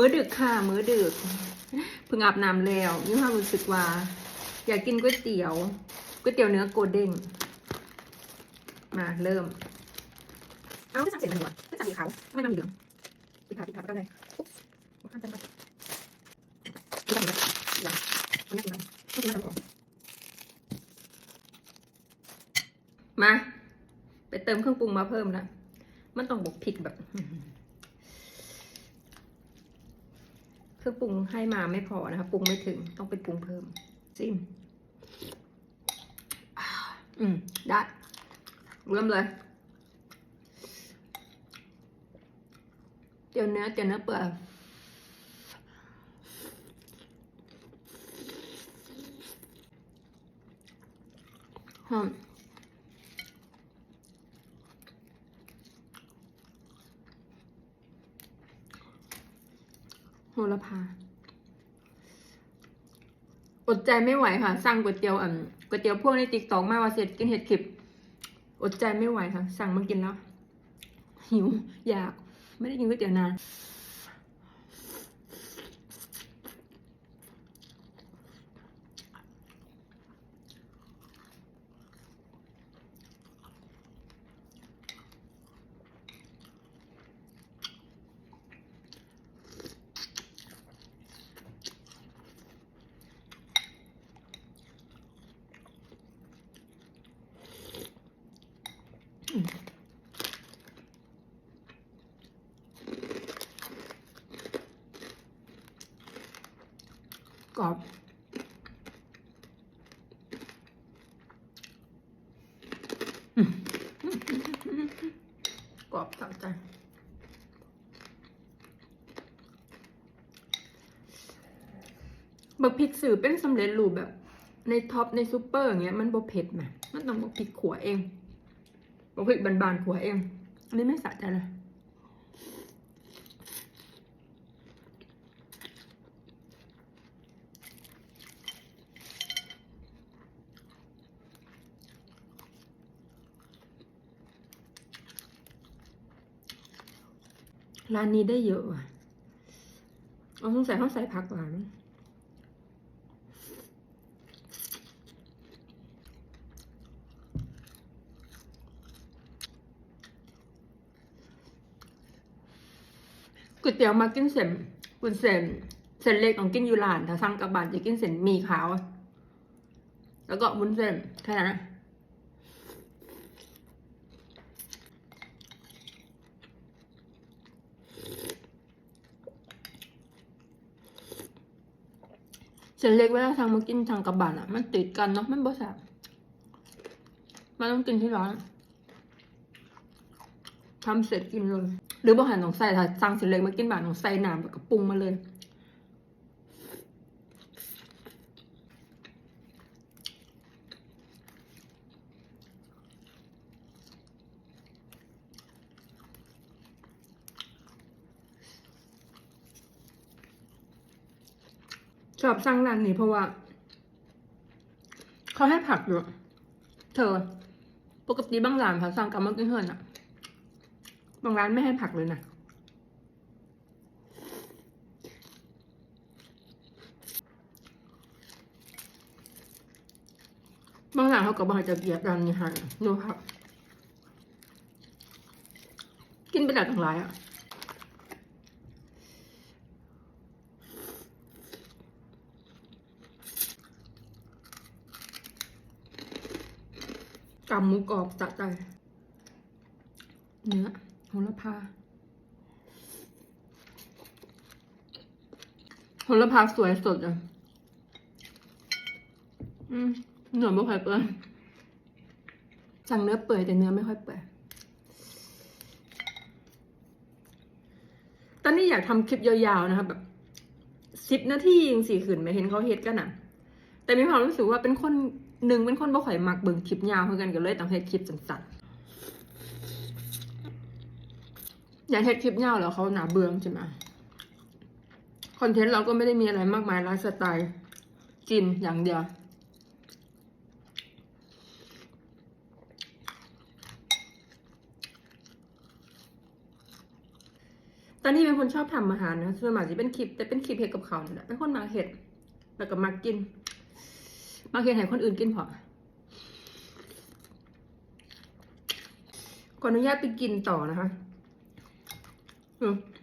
มื้อดึกค่ะ มื้อดึกเพิ่งอาบน้ำแล้วมีความรู้สึกว่า อยากกินก๋วยเตี๋ยวก๋วยเตี๋ยวเนื้อโกลเด้งมาเริ่ม เอาไม่สั่งเสร็จมันหัวไม่สั่งสีขาวไม่น้ำเหลืองปิดขาปิดขาก็ได้อุ๊บข้ามจังไปไม่ต้องเลยหลังไม่ต้องเลยไม่ต้องเลยมา ไปเติมเครื่องปรุงมาเพิ่มนะ มันต้องบกพริกแบบ เครื่องปรุงให้มาไม่พอนะคะปรุงไม่ถึงต้องไปปรุงเพิ่มจิ้มอ่าอืมได้เริ่มเลยเดี๋ยวเนื้อเดี๋ยวเนื้อเปื่อยหอม หระพา อดใจไม่ไหวค่ะ สั่งก๋วยเตี๋ยวอะก๋วยเตี๋ยวพวกในติ๊กตอกมาว่าเสร็จกินเห็ดขิบ อดใจไม่ไหวค่ะ สั่งมากินแล้ว หิว อยาก ไม่ได้กินก๋วยเตี๋ยวนาน กรอบกรอบสะใจบักพริกสื่อเป็นสำเร็จรูปแบบ ในท็อปในซูเปอร์อย่างเงี้ยมันบ่เผ็ดไหมมันต้องบักพริกขัวเอง บักพริกบานๆขัวเองอันนี้ไม่สะใจเลยร้านนี้ได้เยอะว่ะเอาสงสัยเขาใส่ผักหวาน ก๋วยเตี๋ยวมากินเส้นกุนเส้นเส้นเล็กต้องกินอยู่ร้าน ถ้าสั่งกลับบ้านจะกินเส้นมีขาว แล้วก็บุนเส้นแค่นั้นนะเส้นเล็กเวลาทางมากินทางกระบานอะ มันติดกันเนาะมันบ่แซ่บมันต้องกินที่ร้านทำเสร็จกินเลย หรือบ่หันต้องใส่ถ้าสั่งเส้นเล็กมากินบ้านต้องใส่น้ำแล้วก็ปรุงมาเลย ชอบสั่งร้านนี้เพราะว่า เขาให้ผักอยู่เธอ ปกติบางร้านเขาสั่งกับมันกินเฮินอะ บางร้านไม่ให้ผักเลยนะบางร้านเขาก็บอกจะเบียดร้านนี้ให้ดูครับกินไปหลายต่างหลายอะกับหมูกรอบสะใจเนื้อ โหระพาโหระพาสวยสดอะ อืมเนื้อไม่ค่อยเปื่อยสั่งเนื้อเปื่อยแต่เนื้อไม่ค่อยเปื่อยตอนนี้อยากทำคลิปยาวๆนะครับแบบสิบนาทียังสี่ขืนไม่เห็นเขาเฮ็ดกันอะ แต่มีความรู้สึกว่าเป็นคนหนึ่งเป็นคนบ่ข่อยมักเบิ่งคลิปยาวเพื่อกันก็เลยต้องเฮ็ดคลิปสั้นๆ อย่างเฮ็ดคลิปยาวแล้วเขาหนาเบื่อใช่ไหมคอนเทนต์เราก็ไม่ได้มีอะไรมากมายไลฟ์สไตล์กินอย่างเดียว ตอนนี้เป็นคนชอบทำอาหารนะส่วนมากจะเป็นคลิป แต่เป็นคลิปเห็ดกับเขาวนี่แหละเป็นคนมาเห็ด แล้วก็มากิน มาเห็ดให้คนอื่นกินพอขออนุญาตไปกินต่อนะคะ อืม